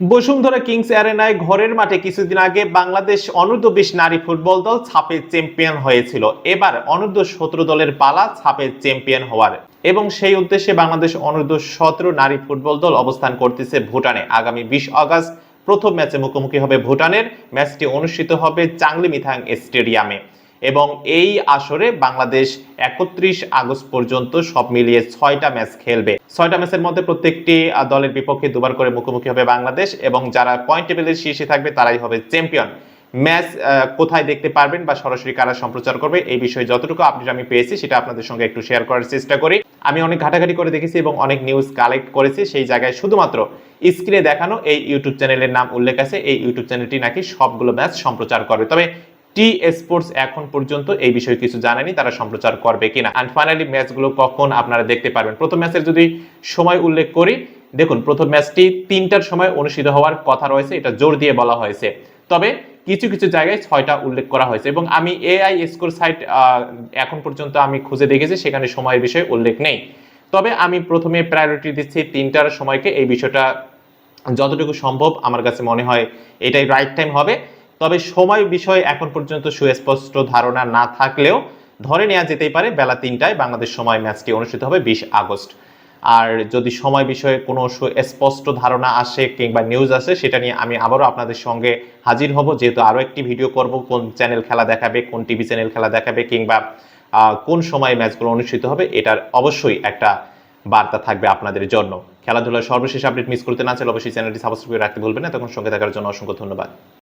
Bashundhara Kings অ্যারেনায় ঘরের মাঠে কিছুদিন আগে বাংলাদেশ অনূর্ধ্ব বিশ নারী ফুটবল দল ছাপে চ্যাম্পিয়ন হয়েছিল। এবার অনূর্ধ্ব সতেরো দলের পালা ছাপে চ্যাম্পিয়ন হওয়ার। এবং সেই উদ্দেশ্যে বাংলাদেশ অনূর্ধ্ব সতেরো নারী ফুটবল দল অবস্থান করতেছে ভুটানে। আগামী বিশ আগস্ট প্রথম ম্যাচে মুখোমুখি হবে ভুটানের। ম্যাচটি অনুষ্ঠিত হবে চাংলি মিথাং স্টেডিয়ামে। এবং এই আসরে বাংলাদেশ একত্রিশ আগস্ট পর্যন্ত সব মিলিয়ে ছয়টা ম্যাচ খেলবে। ছয়টা ম্যাচের মধ্যে প্রত্যেকটি দলের বিপক্ষে দুবার করে মুখোমুখি হবে বাংলাদেশ এবং যারা পয়েন্ট টেবিলের শীর্ষে থাকবে তারাই হবে চ্যাম্পিয়ন। ম্যাচ কোথায় দেখতে পারবেন বা সরাসরি কারা সম্প্রচার করবে এই বিষয়ে যতটুকু আপডেট আমি পেয়েছি সেটা আপনাদের সঙ্গে একটু শেয়ার করার চেষ্টা করি। আমি অনেক ঘাটাঘাটি করে দেখেছি এবং অনেক নিউজ কালেক্ট করেছি। সেই জায়গায় শুধুমাত্র স্ক্রিনে দেখানো এই ইউটিউব চ্যানেলের নাম উল্লেখ আছে। এই ইউটিউব চ্যানেলটি নাকি সবগুলো ম্যাচ সম্প্রচার করবে তবে টি স্পোর্টস এখন পর্যন্ত এই বিষয়ে কিছু জানেনি তারা সম্প্রচার করবে কিনা। অ্যান্ড ফাইনালি ম্যাচগুলো কখন আপনারা দেখতে পারবেন? প্রথম ম্যাচের যদি সময় উল্লেখ করি, দেখুন, প্রথম ম্যাচটি তিনটার সময় অনুষ্ঠিত হওয়ার কথা রয়েছে, এটা জোর দিয়ে বলা হয়েছে। তবে কিছু কিছু জায়গায় ছয়টা উল্লেখ করা হয়েছে এবং আমি এআই স্কোর সাইট এখন পর্যন্ত আমি খুঁজে দেখেছি, সেখানে সময়ের বিষয়ে উল্লেখ নেই। তবে আমি প্রথমে প্রায়োরিটি দিচ্ছি তিনটার সময়কে, এই বিষয়টা যতটুকু সম্ভব আমার কাছে মনে হয় এটাই রাইট টাইম হবে। তবে সময় বিষয়ে এখন পর্যন্ত সুস্পষ্ট ধারণা না থাকলেও ধরে নেওয়া যেতেই পারে, বেলা তিনটায় বাংলাদেশ সময় ম্যাচটি অনুষ্ঠিত হবে বিশ আগস্ট। আর যদি সময় বিষয়ে কোনো স্পষ্ট ধারণা আসে কিংবা নিউজ আসে, সেটা নিয়ে আমি আবারও আপনাদের সঙ্গে হাজির হব। যেহেতু আরও একটি ভিডিও করব, কোন চ্যানেল খেলা দেখাবে, কোন টিভি চ্যানেল খেলা দেখাবে কিংবা কোন সময় ম্যাচগুলো অনুষ্ঠিত হবে, এটার অবশ্যই একটা বার্তা থাকবে আপনাদের জন্য। খেলাধুলার সর্বশেষ আপডেট মিস করতে না চাইলে অবশ্যই চ্যানেলটি সাবস্ক্রাইব করে রাখতে ভুলবেন না। তখন সঙ্গে থাকার জন্য অসংখ্য ধন্যবাদ।